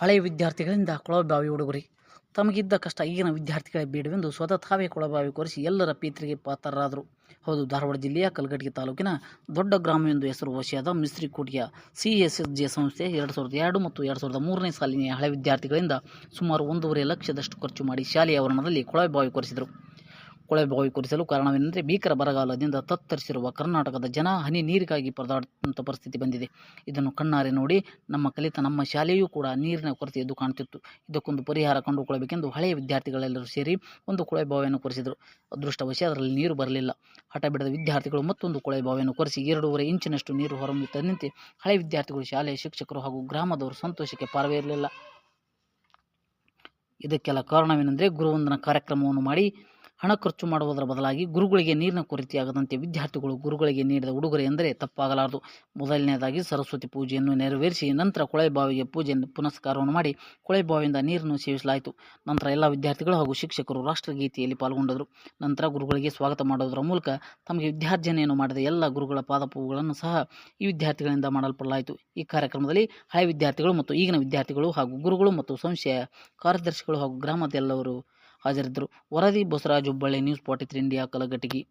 ಹಳೆಯ ವಿದ್ಯಾರ್ಥಿಗಳಿಂದ ಕೊಳವೆಬಾವಿ ಉಡುಗೊರೆ. ತಮಗಿದ್ದ ಕಷ್ಟ ಈಗಿನ ವಿದ್ಯಾರ್ಥಿಗಳೇ ಬೇಡವೆಂದು ಸ್ವತಃ ತಾವೇ ಕೊಳಬಾವಿ ಕೊರೆಸಿ ಎಲ್ಲರ ಪೀತ್ರಿಗೆ ಪಾತ್ರರಾದರು. ಹೌದು, ಧಾರವಾಡ ಜಿಲ್ಲೆಯ ಕಲಘಟಗಿ ತಾಲೂಕಿನ ದೊಡ್ಡ ಗ್ರಾಮವೆಂದು ಹೆಸರುವಾಸಿಯಾದ ಮಿಸ್ತ್ರಿಕೋಟೆಯ ಸಿ ಎಸ್ ಎಸ್ ಜೆ ಸಂಸ್ಥೆ ಎರಡು ಸಾವಿರದ ಎರಡು ಮತ್ತು ಎರಡು ಸಾವಿರದ ಮೂರನೇ ಸಾಲಿನ ಹಳೆ ವಿದ್ಯಾರ್ಥಿಗಳಿಂದ ಸುಮಾರು ಒಂದೂವರೆ ಲಕ್ಷದಷ್ಟು ಖರ್ಚು ಮಾಡಿ ಶಾಲೆಯ ಆವರಣದಲ್ಲಿ ಕೊಳವೆಬಾವಿ ಕೊರೆಸಿದರು. ಕೊಳವೆಬಾವಿ ಕೊರೆಸಲು ಕಾರಣವೇನೆಂದರೆ ಭೀಕರ ಬರಗಾಲದಿಂದ ತತ್ತರಿಸಿರುವ ಕರ್ನಾಟಕದ ಜನ ಹನಿ ನೀರಿಗಾಗಿ ಪರದಾಡುವಂಥ ಪರಿಸ್ಥಿತಿ ಬಂದಿದೆ. ಇದನ್ನು ಕಣ್ಣಾರೆ ನೋಡಿ ನಮ್ಮ ಕಲಿತ ನಮ್ಮ ಶಾಲೆಯೂ ಕೂಡ ನೀರಿನ ಕೊರತೆ ಎದ್ದು ಕಾಣುತ್ತಿತ್ತು. ಇದಕ್ಕೊಂದು ಪರಿಹಾರ ಕಂಡುಕೊಳ್ಳಬೇಕೆಂದು ಹಳೆಯ ವಿದ್ಯಾರ್ಥಿಗಳೆಲ್ಲರೂ ಸೇರಿ ಒಂದು ಕೊಳವೆಬಾವಿಯನ್ನು ಕೊರೆಸಿದರು. ಅದೃಷ್ಟವಶ ಅದರಲ್ಲಿ ನೀರು ಬರಲಿಲ್ಲ. ಹಠ ಬಿಡದ ವಿದ್ಯಾರ್ಥಿಗಳು ಮತ್ತೊಂದು ಕೊಳವೆಬಾವಿಯನ್ನು ಕೊರೆಸಿ ಎರಡೂವರೆ ಇಂಚಿನಷ್ಟು ನೀರು ಹೊರಮುತ್ತಂತೆ ಹಳೆಯ ವಿದ್ಯಾರ್ಥಿಗಳು ಶಾಲೆಯ ಶಿಕ್ಷಕರು ಹಾಗೂ ಗ್ರಾಮದವರು ಸಂತೋಷಕ್ಕೆ ಪಾರವೇ ಇರಲಿಲ್ಲ ಇದಕ್ಕೆಲ್ಲ ಕಾರಣವೇನೆಂದರೆ ಗುರುವಂದನ ಕಾರ್ಯಕ್ರಮವನ್ನು ಮಾಡಿ ಹಣ ಖರ್ಚು ಮಾಡುವುದರ ಬದಲಾಗಿ ಗುರುಗಳಿಗೆ ನೀರಿನ ಕೊರತೆಯಾಗದಂತೆ ವಿದ್ಯಾರ್ಥಿಗಳು ಗುರುಗಳಿಗೆ ನೀಡಿದ ಉಡುಗೊರೆ ಎಂದರೆ ತಪ್ಪಾಗಲಾರದು. ಮೊದಲನೆಯದಾಗಿ ಸರಸ್ವತಿ ಪೂಜೆಯನ್ನು ನೆರವೇರಿಸಿ ನಂತರ ಕೊಳವೆಬಾವಿಗೆ ಪೂಜೆ ಪುನಸ್ಕಾರವನ್ನು ಮಾಡಿ ಕೊಳವೆಬಾವಿಯಿಂದ ನೀರನ್ನು ಸೇವಿಸಲಾಯಿತು. ನಂತರ ಎಲ್ಲ ವಿದ್ಯಾರ್ಥಿಗಳು ಹಾಗೂ ಶಿಕ್ಷಕರು ರಾಷ್ಟ್ರಗೀತೆಯಲ್ಲಿ ಪಾಲ್ಗೊಂಡರು. ನಂತರ ಗುರುಗಳಿಗೆ ಸ್ವಾಗತ ಮಾಡುವುದರ ಮೂಲಕ ತಮಗೆ ವಿದ್ಯಾರ್ಜನೆಯನ್ನು ಮಾಡಿದ ಎಲ್ಲ ಗುರುಗಳ ಪಾದಪೂಗಳನ್ನು ಸಹ ಈ ವಿದ್ಯಾರ್ಥಿಗಳಿಂದ ಮಾಡಲ್ಪಡಲಾಯಿತು. ಈ ಕಾರ್ಯಕ್ರಮದಲ್ಲಿ ಹಳೆ ವಿದ್ಯಾರ್ಥಿಗಳು ಮತ್ತು ಈಗಿನ ವಿದ್ಯಾರ್ಥಿಗಳು ಹಾಗೂ ಗುರುಗಳು ಮತ್ತು ಸಂಸ್ಥೆಯ ಕಾರ್ಯದರ್ಶಿಗಳು ಹಾಗೂ ಗ್ರಾಮದ ಎಲ್ಲವರು ಹಾಜರಿದ್ದರು ವರದಿ Basavaraj Hubballi news forty three India Kalghatgi